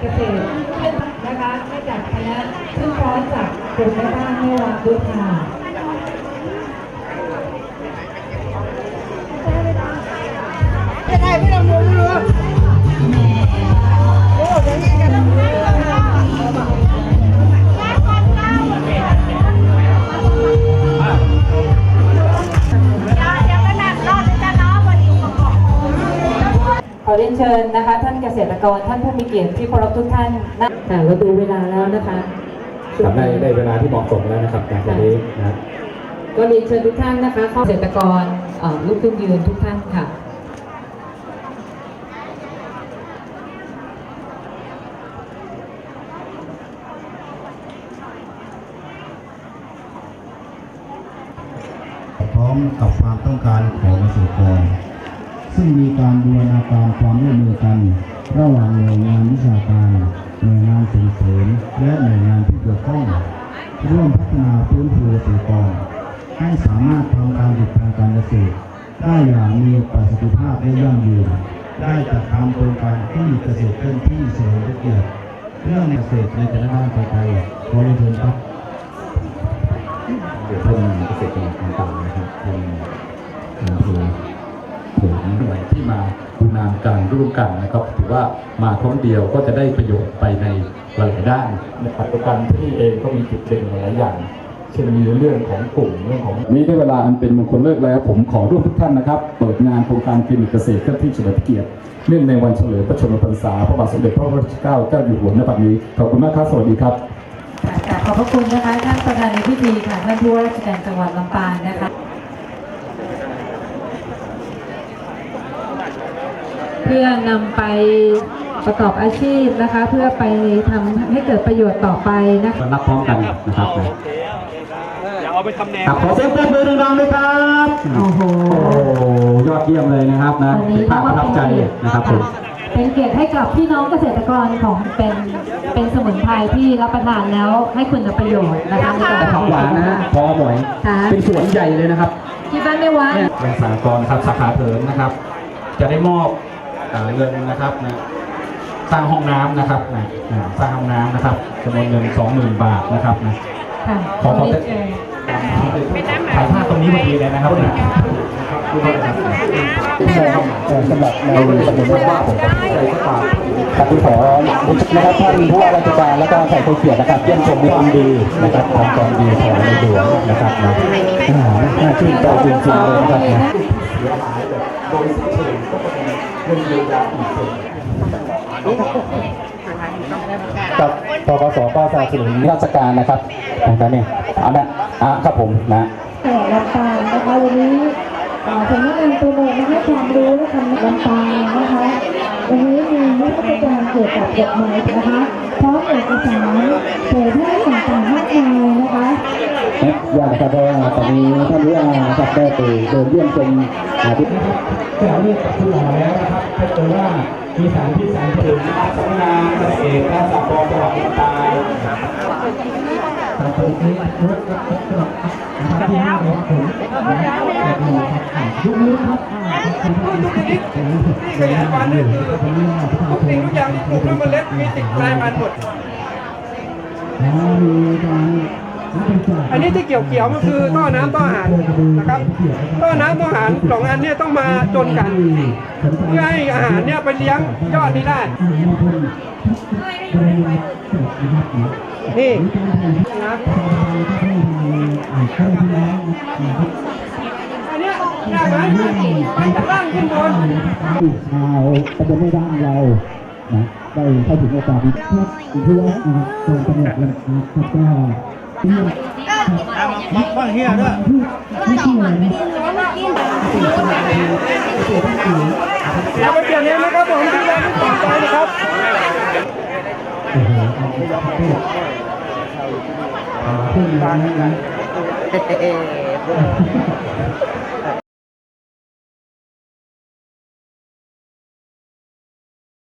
เกษตรนะคะให้กับคณะซึ่งพร้อมจากกลุ่มแม่บ้านแม่วางด้วยค่ะไม่ได้ไม่ต้อ เรียนเชิญนะคะ ท่านเกษตรกรท่านผู้มีเกียรติที่เคารพทุกท่านนะค่ะเราดูเวลาแล้วนะคะครับได้ได้เวลาที่เหมาะสมแล้วนะครับหลังจากนี้นะครับก็เรียนเชิญทุกท่านนะคะเข้าเกษตรกรเอ่อลุกขึ้นยืนทุกท่านค่ะพร้อมกับความต้องการของเกษตรกร ซึ่งมีการบูรณาการความร่วมมือกัน ระหว่างหน่วยงานวิชาการหน่วยงานส่งเสริมและหน่วยงานที่เกี่ยวข้อง ร่วมพัฒนาพื้นที่เกษตรกรให้สามารถทำการผลิตทางการเกษตรได้อย่างมีประสิทธิภาพและยั่งยืนได้จัดทำโครงการที่เกษตรเคลื่อนที่เฉลิมเกียรติเรื่องเกษตรในแต่ละด้านไปไกลขอเรียนเชิญครับเดี๋ยวท่านเกษตรกรต่างๆนะครับท่าน มาดูงานการร่วมกันนะครับถือว่ามาท้องเดียวก็จะได้ประโยชน์ไปในหลายๆด้านในปัจจุบันที่นี่เองก็มีจุดเด่นหลายอย่างเช่นมีเรื่องของกลุ่มเรื่องของนี้ได้เวลาอันเป็นมงคลเลิกแล้ว ผมขอร่วมทุกท่านนะครับ เปิดงานโครงการคลินิกเกษตรเคลื่อนที่เฉลิมพระเกียรติเนื่องในวันเฉลิมพระชนมพรรษาพระบาทสมเด็จพระพุทธเจ้าเจ้าอยู่หัวในบัดนี้ขอบคุณมากครับสวัสดีครับค่ะขอบพระคุณนะคะท่านประธานในพิธีค่ะท่านผู้ว่าราชการจังหวัดลำปางนะคะ พื่อนำไปประกอบอาชีพนะคะ เพื่อไปทำให้เกิดประโยชน์ต่อไปนะคะมารับพร้อมกันนะครับอย่าเอาไปทำแนวครับขอเสียงปรบมือดังๆเลยครับโอ้โหโอ้ยอดเยี่ยมเลยนะครับนะวันนี้ภาพประทับใจนะครับผมเป็นเกียรติให้กับพี่น้องเกษตรกรของเป็นเป็นสมุนไพรที่รับประทานแล้วให้คุณประโยชน์นะคะในการผักหวานนะฮะพอหมอยค่ะเป็นสวนใหญ่เลยนะครับที่บ้านไม่ว่าเป็นสากรณ์ครับสาขาเถินนะครับ จะได้มอบ เอ่อเงินนะครับนะสร้างห้องน้ำนะครับนะอ่าสร้างห้องน้ำนะครับจำนวนเงิน20,000บาทนะครับนะค่ะขอขอเรียนเชิญถ่ายภาพตรงนี้พอดีเลยนะครับนะสำหรับในสมุนว่าผมก็ใจก็ตามครับที่ขอนะครับท่านผู้ว่าราชการและก็ใส่ใจเกียรตินะครับเยี่ยมชมความดีนะครับทำความดีของในหลวงนะครับนะอ่าน่าชื่นใจจริงๆเลยนะครับนะเสียหายแบบโดยสิ้นเชิงก็จะมีเงินเยียวยาอีกส่วนกับปปสก็สนับสนุนราชการนะครับนะครับเนี่ยเอาละอะครับผมนะจังหวัดลำปางนะคะวันนี้เอ่อสำนักงานตัวเลขมาให้ความรู้และคำลำปางนะคะวันนี้มีนิทรรศการเกี่ยวกับกฎหมายนะคะพร้อมเอกสารเผยแพร่ต่างๆมากมายนะคะ เนี่ย อยากจะเพราะว่าตอนนี้ท่านผู้ว่านะครับได้ไปเดินเยี่ยมชมอาทิตย์ที่เราเรียกคุณหมอแล้วนะครับถ้าเกิดว่ามีสารพิษสารถึงสำนักงานเกษตรและสหกรณ์จังหวัดลำปางตามปกติรถรถรถรถนะครับที่ห้าของผมนะแบบนี้ครับยุคนี้ครับในงานหนึ่งผมเรื่องพัฒนาทุกสิ่งทุกอย่างที่ปลูกด้วยเมล็ดมีติดลายมันหมดมีการ อันนี้ที่เกี่ยวเกี่ยวมันคือท่อน้ำท่ออาหารนะครับท่อน้ำท่ออาหารสองอันเนี่ยต้องมาจนกัน เพื่อให้อาหารเนี่ยไปเลี้ยงยอดนี้ได้นี่นะอันเนี้ยได้ไหมไปจากล่างขึ้นบนชาวตำบลไม่ด้านเรานะได้เข้าถึงโอกาสนี้ครับที่ว่าการกำหนดราคาครับก็ มักบ้างเฮียด้วยแล้วไหนนะเอาไปเปลี่ยนเองนะครับผมที่ร้านที่สนใจนะครับโอ้โหเอาร